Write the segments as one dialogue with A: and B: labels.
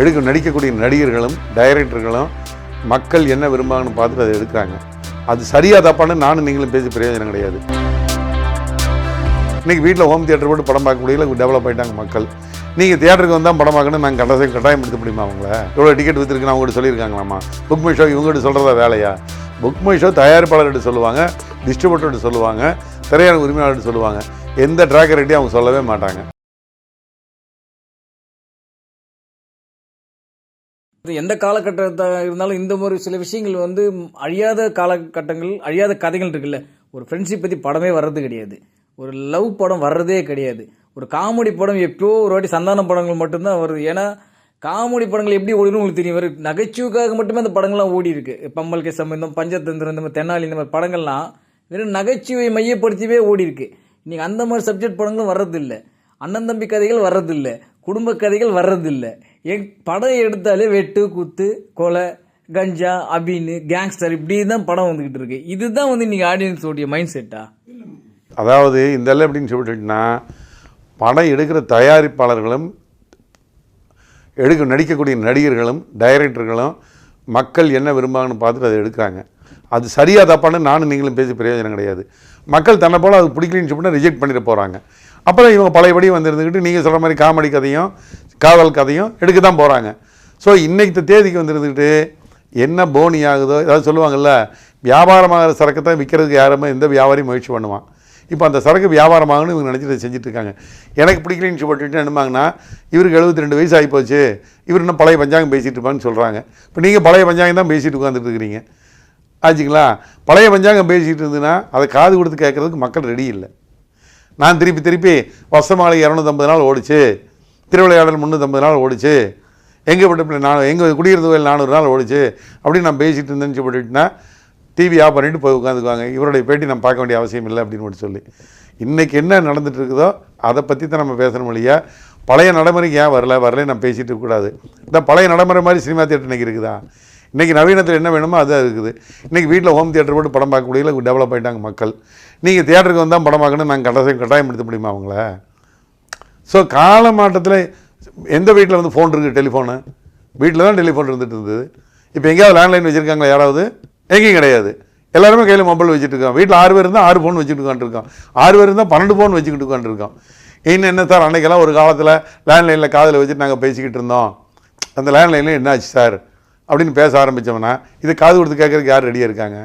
A: எடுக்க நடிக்கக்கூடிய நடிகர்களும் டைரக்டர்களும் மக்கள் என்ன விரும்புவாங்கன்னு பார்த்துட்டு அதை எடுக்கிறாங்க. அது சரியா தப்பான்னு நானும் நீங்களும் பேசி பிரயோஜனம் கிடையாது. இன்றைக்கி வீட்டில் ஹோம் தியேட்டர் போட்டு படம் பார்க்க முடியல டெவலப் ஆயிட்டாங்க மக்கள். நீங்கள் தியேட்டருக்கு வந்தால் படம் பார்க்கணும் நாங்கள் கட்டாயம் கட்டாயம் எடுத்து முடியுமா அவங்கள? எவ்வளோ டிக்கெட் விற்றுருக்குன்னு அவங்ககிட்ட சொல்லியிருக்காங்களாம்மா புக் மை ஷோ இவங்ககிட்ட சொல்கிறதா வேலையா? புக் மை ஷோ தயாரிப்பாளர்கிட்ட சொல்லுவாங்க டிஸ்ட்ரிபியூட்டர்கிட்ட சொல்லுவாங்க திரையான உரிமையாளர்கிட்ட சொல்லுவாங்க. எந்த ட்ராக்கர்கிட்டையும் அவங்க சொல்லவே மாட்டாங்க.
B: இது எந்த காலகட்டத்தை இருந்தாலும் இந்த மாதிரி சில விஷயங்கள் வந்து அழியாத காலகட்டங்கள் அழியாத கதைகள் இருக்குல்ல. ஒரு ஃப்ரெண்ட்ஷிப் பற்றி படமே வர்றது கிடையாது. ஒரு லவ் படம் வர்றதே கிடையாது. ஒரு காமெடி படம் எப்போ ஒரு வாட்டி சந்தான படங்கள் மட்டும்தான் வருது. ஏன்னா காமெடி படங்கள் எப்படி ஓடினு உங்களுக்கு தெரியும். வரும் நகைச்சுவைக்காக மட்டுமே அந்த படங்கள்லாம் ஓடி இருக்கு. பம்மல் கே சம்பந்தம் பஞ்சதந்திரம் இந்த மாதிரி தென்னாலி இந்த மாதிரி படங்கள்லாம் வெறும் நகைச்சுவை மையப்படுத்தியே ஓடி இருக்கு. இன்றைக்கி அந்த மாதிரி சப்ஜெக்ட் படங்களும் வர்றதில்லை. அண்ணன் தம்பி கதைகள் வர்றதில்லை. குடும்ப கதைகள் வர்றதில்லை. எங் படம் எடுத்தாலே வெட்டு குத்து கொலை கஞ்சா அபின்னு கேங்ஸ்டர் இப்படி தான் படம் வந்துக்கிட்டு இருக்கு. இதுதான் வந்து இன்றைக்கி ஆடியன்ஸோடைய மைண்ட் செட்டா
A: அதாவது இந்த எப்படின்னு சொல்லிட்டுனா படம் எடுக்கிற தயாரிப்பாளர்களும் எடுக்க நடிக்கக்கூடிய நடிகர்களும் டைரக்டர்களும் மக்கள் என்ன விரும்புவாங்கன்னு பார்த்துட்டு அதை எடுக்கிறாங்க. அது சரியாக தப்பானு நானும் நீங்களும் பேசி பிரயோஜனம் கிடையாது. மக்கள் தன்னை போல் அது பிடிக்கலன்னு சொல்லிட்டு ரிஜெக்ட் பண்ணிட்டு போகிறாங்க அப்புறம் இவங்க பழையபடி வந்து இருந்துக்கிட்டு நீங்கள் சொல்கிற மாதிரி காமெடி கதையும் காதல் கதையும் எடுக்க தான் போகிறாங்க ஸோ இன்னைக்கு தேதிக்கு வந்து இருந்துக்கிட்டு என்ன போனி ஆகுதோ ஏதாவது சொல்லுவாங்கள்ல வியாபாரமாகிற சரக்கு தான் விற்கிறதுக்கு யாருமே எந்த வியாபாரியும் முயற்சி பண்ணுவான். இப்போ அந்த சரக்கு வியாபாரமாகனு இவங்க நினச்சிட்டு செஞ்சுட்டு இருக்காங்க எனக்கு பிடிக்கலன்னு சொல்லிட்டு என்னமாங்கன்னா இவருக்கு 72 ரெண்டு வயசு ஆகி போச்சு இவர் இன்னும் பழைய பஞ்சாங்கம் பேசிகிட்டு இருப்பான்னு சொல்கிறாங்க இப்போ நீங்கள் பழைய பஞ்சாங்கம் தான் பேசிட்டு உட்காந்துட்டு இருக்கிறீங்க. ஆச்சுங்களா? பழைய பஞ்சாங்கம் பேசிகிட்டு இருந்ததுன்னா அதை காது கொடுத்து கேட்கறதுக்கு மக்கள் ரெடி இல்லை. நான் திருப்பி திருப்பி வருஷமாலை இரநூத்தம்பது நாள் ஓடிச்சு. திருவிளையாடல் முந்நூற்றம்பது நாள் ஓடிச்சு. எங்கே விட்டு நான் எங்கள் குடியிருந்த கோயில் நானூறு நாள் ஓடிச்சு. அப்படின்னு நான் பேசிகிட்டு இருந்தேன்னு சொல்லிட்டுனா டிவி ஆஃப் பண்ணிட்டு போய் உட்காந்துக்குவாங்க. இவருடைய பேட்டி நம்ம பார்க்க வேண்டிய அவசியம் இல்லை அப்படின்னு சொல்லி. இன்றைக்கி என்ன நடந்துட்டு இருக்குதோ அதை பற்றி தான் நம்ம பேசணும் இல்லையா? பழைய நடைமுறைக்கு ஏன் வரல? வரல நம்ம பேசிகிட்டு இருக்கக்கூடாது இந்த பழைய நடைமுறை மாதிரி சினிமா தியேட்டர் இன்றைக்கி இருக்குதா? இன்றைக்கி நவீனத்தில் என்ன வேணுமோ அதுதான் இருக்குது. இன்றைக்கி வீட்டில் ஹோம் தியேட்டர் போட்டு படம் பார்க்க முடியல டெவலப் ஆயிட்டாங்க மக்கள். நீங்கள் தியேட்டருக்கு வந்தால் படம் பார்க்கணும் நாங்கள் கட்டாயம் கட்டாயம் எடுத்து முடியுமா அவங்கள? ஸோ கால மாட்டத்தில் எந்த வீட்டில் வந்து ஃபோன் இருக்குது டெலிஃபோனு வீட்டில் தான் டெலிஃபோன் இருந்துட்டு இருந்தது. இப்போ எங்கேயாவது லேண்ட்லைன் வச்சுருக்காங்களா யாராவது? எங்கேயும் கிடையாது. எல்லாருமே கையில் மொபைல் வச்சுட்டு இருக்கோம் வீட்டில் ஆறு பேர் இருந்தால் ஆறு ஃபோன் வச்சுட்டு உட்காந்துருக்கான் ஆறு பேர் இருந்தால் பன்னெண்டு ஃபோன் வச்சுக்கிட்டு உட்காந்துருக்கோம் இன்னும் என்ன சார் அன்றைக்கெல்லாம் ஒரு காலத்தில் லேண்ட்லைனில் காதில் வச்சுட்டு நாங்கள் பேசிக்கிட்டு இருந்தோம். அந்த லேண்ட்லைனில் என்னாச்சு சார் அப்படின்னு பேச ஆரம்பித்தோம்னா இது காது கொடுத்து கேட்கறதுக்கு யார் ரெடியாக இருக்காங்க?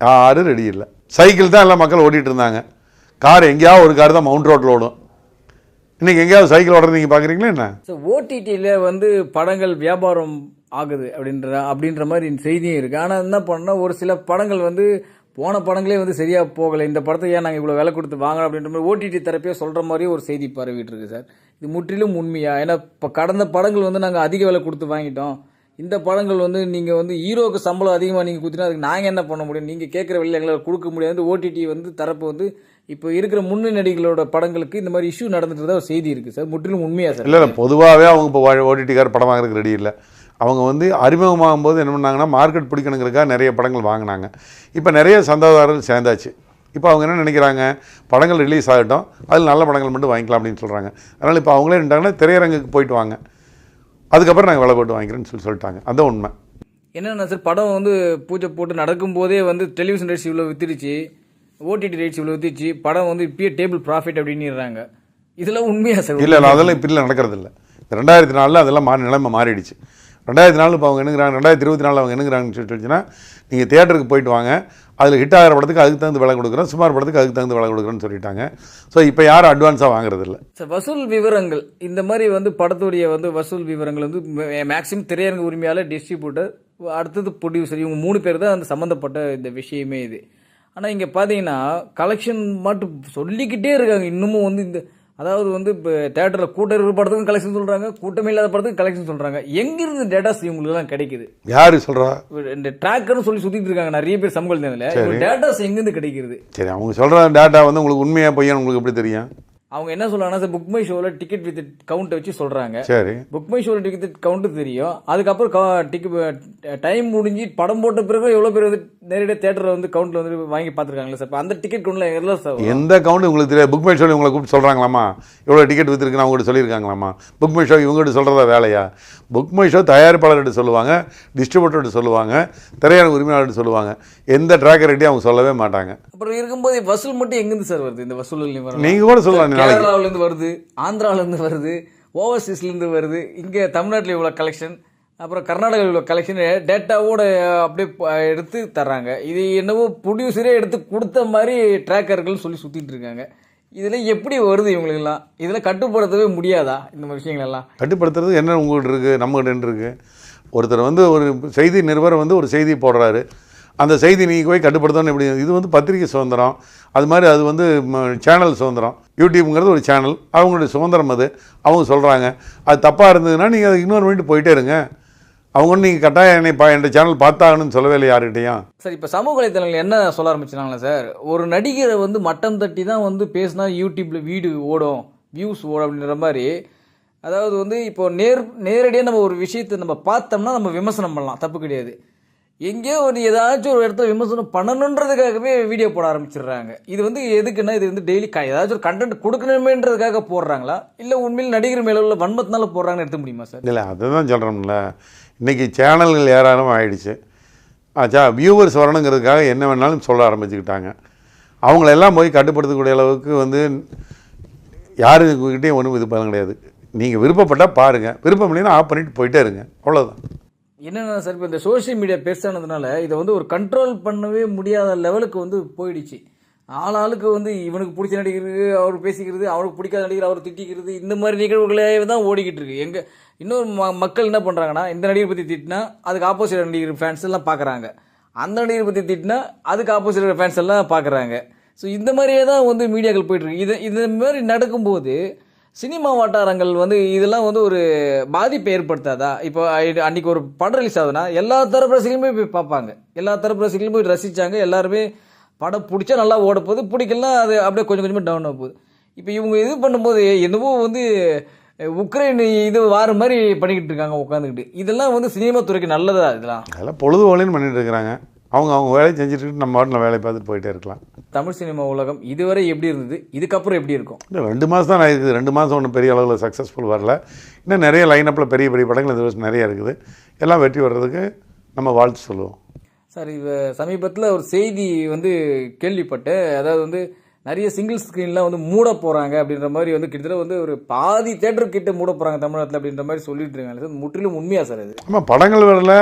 A: யாரும் ரெடி இல்லை. சைக்கிள் தான் எல்லாம் மக்கள் ஓட்டிகிட்டு இருந்தாங்க. கார் எங்கேயாவது ஒரு கார் தான் மவுண்ட் ரோட்டில் ஓடும். இன்றைக்கி எங்கேயாவது சைக்கிள் ஓடுறது நீங்கள் பார்க்குறீங்களா என்ன?
B: ஸோ ஓடிடியில் வந்து படங்கள் வியாபாரம் ஆகுது அப்படின்ற அப்படின்ற மாதிரி செய்தியும் இருக்குது ஆனால் என்ன பண்ணால் ஒரு சில படங்கள் வந்து போன படங்களே வந்து சரியாக போகலை. இந்த படத்தை ஏன் நாங்கள் இவ்வளோ விலை கொடுத்து வாங்கலாம் அப்படின்ற மாதிரி ஓடிடி தரப்பே சொல்கிற மாதிரி ஒரு செய்தி பரவிட்டு இருக்கு சார். இது முற்றிலும் உண்மையா? ஏன்னா இப்போ கடந்த படங்கள் வந்து நாங்கள் அதிக விலை கொடுத்து வாங்கிட்டோம். இந்த படங்கள் வந்து நீங்கள் வந்து ஹீரோக்கு சம்பளம் அதிகமாக நீங்கள் கொடுத்தீங்கன்னா அதுக்கு நாங்கள் என்ன பண்ண முடியும்? நீங்கள் கேட்குற வெளியில் எங்களால் கொடுக்க முடியாது. ஓடிடி வந்து தரப்பு வந்து இப்போ இருக்கிற முன்னணி நடிகளோட படங்களுக்கு இந்த மாதிரி இஷ்யூ நடந்துட்டு ஒரு செய்தி இருக்குது சார் முற்றிலும் உண்மையா சார்?
A: இல்லை பொதுவாகவே அவங்க இப்போ ஓடிடிக்கார் படம் வாங்குறதுக்கு ரெடி இல்லை. அவங்க வந்து அறிமுகமாகும் போது என்ன பண்ணாங்கன்னா மார்க்கெட் பிடிக்கணுங்கிறதுக்காக நிறைய படங்கள் வாங்கினாங்க. இப்போ நிறைய சந்தாதாரர்கள் சேர்ந்தாச்சு. இப்போ அவங்க என்ன நினைக்கிறாங்க? படங்கள் ரிலீஸ் ஆகட்டும் அதில் நல்ல படங்கள் மட்டும் வாங்கிக்கலாம் அப்படின்னு சொல்கிறாங்க அதனால் இப்போ அவங்களே நின்றாங்கன்னா திரையரங்குக்கு போயிட்டு வாங்க. அதுக்கப்புறம் நாங்கள் விலை போட்டு வாங்கிக்கிறேன்னு சொல்லி சொல்லிட்டாங்க. அதான் உண்மை.
B: என்னென்ன சார் படம் வந்து பூஜை போட்டு நடக்கும்போதே வந்து டெலிவிஷன் ரைட்ஸ் இவ்வளோ வித்துருச்சு ஓடிடி ரைட்ஸ் இவ்வளோ வித்துச்சு படம் வந்து இப்பயே டேபிள் ப்ராஃபிட் அப்படின்னுறாங்க. இதெல்லாம் உண்மையா சார்?
A: இல்லை இல்லை அதெல்லாம் இப்போ இல்லை நடக்கிறது இல்லை ரெண்டாயிரத்தி நாலில் அதெல்லாம் மாறி நிலைமை மாறிடுச்சு. ரெண்டாயிரத்தி நாலு இப்போ அவங்க என்னங்கிறாங்க ரெண்டாயிரத்தி இருபத்தி நாலில் அவங்க என்னங்கிறாங்கன்னு சொல்லிட்டுச்சுன்னா நீங்கள் தியேட்டருக்கு போயிட்டு வாங்க. அதில் ஹிட் ஆகிற படத்துக்கு அதுக்கு தகுந்த விலை கொடுக்குறோம். சுமார் படத்துக்கு அதுக்கு தகுந்த விலை கொடுக்குறோன்னு சொல்லிட்டாங்க. ஸோ இப்போ யாரும் அட்வான்ஸாக வாங்குறது இல்லை
B: சார் வசூல் விவரங்கள். இந்த மாதிரி வந்து படத்துடைய வந்து வசூல் விவரங்கள் வந்து மேக்ஸிமம் திரையரங்கு உரிமையாளர் டிஸ்ட்ரிபியூட்டர் அடுத்தது ப்ரொடியூசர் இவங்க மூணு பேர் தான் அந்த சம்மந்தப்பட்ட இந்த விஷயமே இது. ஆனால் இங்கே பார்த்தீங்கன்னா கலெக்ஷன் மட்டும் சொல்லிக்கிட்டே இருக்காங்க. இன்னமும் வந்து இந்த அதாவது வந்து இப்போ தேட்டரில் கூட்டம் இருக்கிற படத்துக்கும் கலெக்ஷன் சொல்கிறாங்க கூட்டமே இல்லாத படத்துக்கு கலெக்ஷன் சொல்கிறாங்க எங்கிருந்து டேட்டாஸ் இவங்களுக்குலாம் கிடைக்குது?
A: யார் சொல்கிறா
B: இந்த ட்ராக்கர்னு சொல்லி சுத்திட்டு இருக்காங்க. நிறைய பேர் சமூக தேவையில்ல. டேட்டாஸ் எங்கிருந்து கிடைக்கிறது?
A: சரி அவங்க சொல்கிற டேட்டா வந்து உங்களுக்கு உண்மையாக பொய்யான்னு உங்களுக்கு எப்படி தெரியும்?
B: அவங்க என்ன சொல்றாங்கன்னா சார் புக் மை ஷோவில் டிக்கெட் வித் கவுண்ட் வச்சு சொல்றாங்க.
A: சரி.
B: புக் மை ஷோவில் டிக்கெட் கவுண்ட் தெரியும். அதுக்கப்புறம் டிக்கெட் டைம் முடிஞ்சு படம் போட்ட பிறகு எவ்வளோ பேர் வந்து நேரடியாக தேட்டரில் வந்து கவுண்ட்ல வந்து வாங்கி பார்த்துருக்காங்களே சார்? அந்த டிக்கெட் கவுண்ட்ல எல்லாம் சார்?
A: எந்த கவுண்ட் உங்களுக்கு தெரியாது. புக் மை ஷோ உங்களை கூப்பிட்டு சொல்கிறாங்களாமா இவ்வளோ டிக்கெட் விற்றுருக்குன்னு அவங்ககிட்ட சொல்லியிருக்காங்களாமா? புக் மை ஷோ இவங்ககிட்ட சொல்கிறதா வேலையா? புக் மை ஷோ தயாரிப்பாளர்கிட்ட சொல்லுவாங்க டிஸ்ட்ரிபியூட்டர்கிட்ட சொல்லுவாங்க திரையரங்க உரிமையாளர்கிட்ட சொல்லுவாங்க. எந்த ட்ராக்கர்கிட்டையும் அவங்க சொல்லவே மாட்டாங்க.
B: அப்புறம் இருக்கும்போது வசூல் மட்டும் எங்கேருந்து சார் வருது? இந்த வசூல்
A: நீங்கள் கூட சொல்லலாம்.
B: கேரளாவிலேருந்து வருது ஆந்திராவிலேருந்து வருது ஓவர்சீஸ்லேருந்து வருது இங்கே தமிழ்நாட்டில் இவ்வளோ கலெக்ஷன் அப்புறம் கர்நாடகாவில் இவ்வளோ கலெக்ஷன் டேட்டாவோட அப்படியே எடுத்து தர்றாங்க. இது என்னவோ ப்ரொடியூசரே எடுத்து கொடுத்த மாதிரி ட்ராக்கர்கள் சொல்லி சுற்றிட்டு இருக்காங்க. இதில் எப்படி வருது இவங்களுக்கெல்லாம்? இதில் கட்டுப்படுத்தவே முடியாதா இந்த மாதிரி விஷயங்கள் எல்லாம்
A: கட்டுப்படுத்துறது என்ன உங்கள்கிட்ட இருக்குது நம்மகிட்ட இருக்குது ஒருத்தர் வந்து ஒரு செய்தி நிருபர் வந்து ஒரு செய்தி போடுறாரு. அந்த செய்தி நீங்கள் போய் கட்டுப்படுத்தணும் எப்படி? இது வந்து பத்திரிகை சுதந்திரம். அது மாதிரி அது வந்து சேனல் சுதந்திரம். யூடியூப்ங்கிறது ஒரு சேனல் அவங்களுடைய சுதந்திரம் அது. அவங்க சொல்கிறாங்க அது தப்பாக இருந்ததுன்னா நீங்கள் அதை இன்னொரு பண்ணிட்டு போயிட்டே இருங்க. அவங்க நீங்கள் கட்டாயம் என்னை பா என் சேனல் பார்த்தாங்கன்னு சொல்லவே இல்லை யார்கிட்டையும்?
B: சார் இப்போ சமூக வலைத்தளங்கள் என்ன சொல்ல ஆரம்பிச்சினாங்களா சார்? ஒரு நடிகரை வந்து மட்டம் தட்டி தான் வந்து பேசினா யூடியூப்பில் வீடு ஓடும் வியூஸ் ஓடும் அப்படின்ற மாதிரி. அதாவது வந்து இப்போ நேர் நேரடியாக நம்ம ஒரு விஷயத்தை நம்ம பார்த்தோம்னா நம்ம விமர்சனம் பண்ணலாம். தப்பு கிடையாது. எங்கேயோ ஒரு ஏதாச்சும் ஒரு இடத்துல விமர்சனம் பண்ணணுன்றதுக்காகவே வீடியோ போட ஆரம்பிச்சிடுறாங்க. இது வந்து எதுக்குன்னா இது வந்து டெய்லி க ஏதாச்சும் ஒரு கண்டென்ட் கொடுக்கணுமேன்றதுக்காக போடுறாங்களா? இல்லை உண்மையில் நடிகர் மேலே உள்ள வன்மத்தினால போடுறாங்கன்னு எடுத்த முடியுமா சார்?
A: இல்லை அதை தான் சொல்கிறோம்ல இன்றைக்கி சேனல்கள் ஏராளம் ஆயிடுச்சு. ஆச்சா வியூவர்ஸ் வரணுங்கிறதுக்காக என்ன வேணாலும் சொல்ல ஆரம்பிச்சுக்கிட்டாங்க. அவங்களெல்லாம் போய் கட்டுப்படுத்தக்கூடிய அளவுக்கு வந்து யாருக்கிட்டையும் ஒன்றும் இது பண்ண கிடையாது. நீங்கள் விருப்பப்பட்டால் பாருங்கள் விருப்பம் இல்லைன்னா ஆஃப் பண்ணிட்டு போயிட்டே இருங்க. அவ்வளோதான்
B: என்னென்ன சார் இப்போ இந்த சோஷியல் மீடியா பெருசானதுனால இதை வந்து ஒரு கண்ட்ரோல் பண்ணவே முடியாத லெவலுக்கு வந்து போயிடுச்சு. ஆளாளுக்கு வந்து இவனுக்கு பிடிச்ச நடிகருக்கு அவர் பேசிக்கிறது அவருக்கு பிடிக்காத நடிகர் அவர் திட்டிக்கிறது இந்த மாதிரி நிகழ்வுகளே தான் ஓடிக்கிட்டு இருக்கு. எங்கே இன்னொரு ம மக்கள் என்ன பண்ணுறாங்கன்னா இந்த நடிகர் பற்றி திட்டினா அதுக்கு ஆப்போசிட் நடிகர் ஃபேன்ஸ் எல்லாம் பார்க்குறாங்க அந்த நடிகர் பற்றி திட்டினா அதுக்கு ஆப்போசிட் ஃபேன்ஸ் எல்லாம் பார்க்குறாங்க ஸோ இந்த மாதிரியே தான் வந்து மீடியாக்கள் போயிட்டுருக்கு இது இது மாதிரி நடக்கும்போது சினிமா வட்டாரங்கள் வந்து இதெல்லாம் வந்து ஒரு பாதிப்பை ஏற்படுத்தாதா? இப்போ இது அன்னைக்கு ஒரு படம் ரிலீஸ் ஆகுதுன்னா எல்லா தரப்பு ரசிகர்களுமே போய் பார்ப்பாங்க. எல்லா தரப்பு ரசிகர்களும் போய் ரசித்தாங்க எல்லாருமே படம் பிடிச்சா நல்லா ஓட போகுது. பிடிக்கலாம் அது அப்படியே கொஞ்சம் கொஞ்சமாக டவுன் ஆக போகுது. இப்போ இவங்க இது பண்ணும்போது என்னவோ வந்து உக்ரைன் இது வார மாதிரி பண்ணிக்கிட்டு இருக்காங்க உட்காந்துக்கிட்டு இதெல்லாம் வந்து சினிமா துறைக்கு நல்லதா இதெல்லாம்?
A: அதெல்லாம் பொழுது போலேன்னு பண்ணிட்டு இருக்கிறாங்க. அவங்க அவங்க வேலையை செஞ்சுட்டு நம்ம வாட்டில் வேலையை பார்த்துட்டு போயிட்டே இருக்கலாம்.
B: தமிழ் சினிமா உலகம் இதுவரை எப்படி இருந்தது? இதுக்கப்புறம் எப்படி இருக்கும்?
A: இன்னும் ரெண்டு மாதம் தான் இருக்குது ரெண்டு மாதம் ஒன்றும் பெரிய அளவில் சக்ஸஸ்ஃபுல் வரல. இன்னும் நிறைய லைனப்பில் பெரிய பெரிய படங்கள் இந்த வருஷம் நிறைய இருக்குது. எல்லாம் வெற்றி வர்றதுக்கு நம்ம வாழ்த்து சொல்லுவோம்.
B: சார் இது சமீபத்தில் ஒரு செய்தி வந்து கேள்விப்பட்டேன். அதாவது வந்து நிறைய சிங்கிள் ஸ்க்ரீன்லாம் வந்து மூட போகிறாங்க அப்படின்ற மாதிரி வந்து கிட்டத்தட்ட வந்து ஒரு பாதி தேட்டர் கிட்ட மூட போகிறாங்க தமிழ்நாட்டில் அப்படின்ற மாதிரி சொல்லிட்டு இருக்காங்க. சார் முற்றிலும் உண்மையா சார் அது
A: ஆமாம் படங்கள் வரல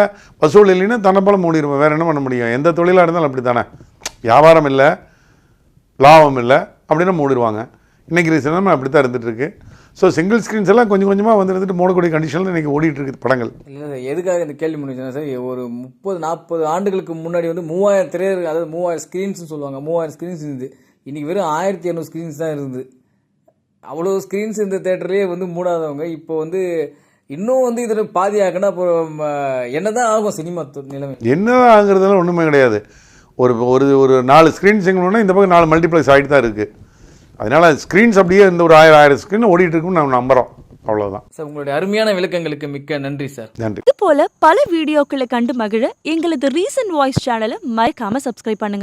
A: வசூல் இல்லைன்னா தன்னப்பல மூடிடுவோம் வேறு என்ன பண்ண முடியும்? எந்த தொழிலாக இருந்தாலும் அப்படி தானே வியாபாரம் இல்லை லாபம் இல்லை அப்படின்னா மூடிடுவாங்க இன்றைக்கி ரீசனாக அப்படி தான் இருந்துகிட்ருக்கு ஸோ சிங்கிள் ஸ்க்ரீன்ஸ் எல்லாம் கொஞ்சம் கொஞ்சமாக வந்து இருந்துட்டு மூடக்கூடிய கண்டிஷனில் இன்றைக்கி ஓடிட்டு இருக்குது படங்கள்.
B: இல்லை சார் எதுக்காக இந்த கேள்வி முடிச்சுன்னா சார் ஒரு முப்பது நாற்பது ஆண்டுகளுக்கு முன்னாடி வந்து மூவாயிரம் திரையர் அதாவது மூவாயிரம் ஸ்க்ரீன்ஸ்னு சொல்லுவாங்க. மூவாயிரம் ஸ்க்ரீன்ஸ் இருந்தது இன்றைக்கி வெறும் ஆயிரத்தி இரநூறு ஸ்க்ரீன்ஸ் தான் இருந்தது. அவ்வளோ ஸ்க்ரீன்ஸ் இந்த தேட்டர்லேயே வந்து மூடாதவங்க. இப்போ வந்து இன்னும் வந்து இதில் பாதி ஆகுனா அப்புறம் என்ன தான் ஆகும் சினிமா நிலைமை?
A: என்ன ஆகுறதெல்லாம் ஒன்றுமே கிடையாது. ஒரு ஒரு ஒரு நாலு ஸ்க்ரீன் சிங்கணுன்னா இந்த பக்கம் நாலு மல்டிப்ளெக்ஸ் ஆகிட்டு தான் இருக்குது அதனால் ஸ்க்ரீன்ஸ் அப்படியே இந்த ஒரு ஆயிரம் ஆயிரம் ஸ்க்ரீன் ஓடிட்டு இருக்குன்னு நம்ம நம்புகிறோம் அவ்வளோதான்
B: சார் உங்களுடைய அருமையான விளக்கங்களுக்கு மிக்க நன்றி சார்.
A: நன்றி.
C: இது போல பல வீடியோக்களை கண்டு மகிழ எங்களது ரீசன்ட் வாய்ஸ் சேனலை மறக்காம சப்ஸ்கிரைப் பண்ணுங்க.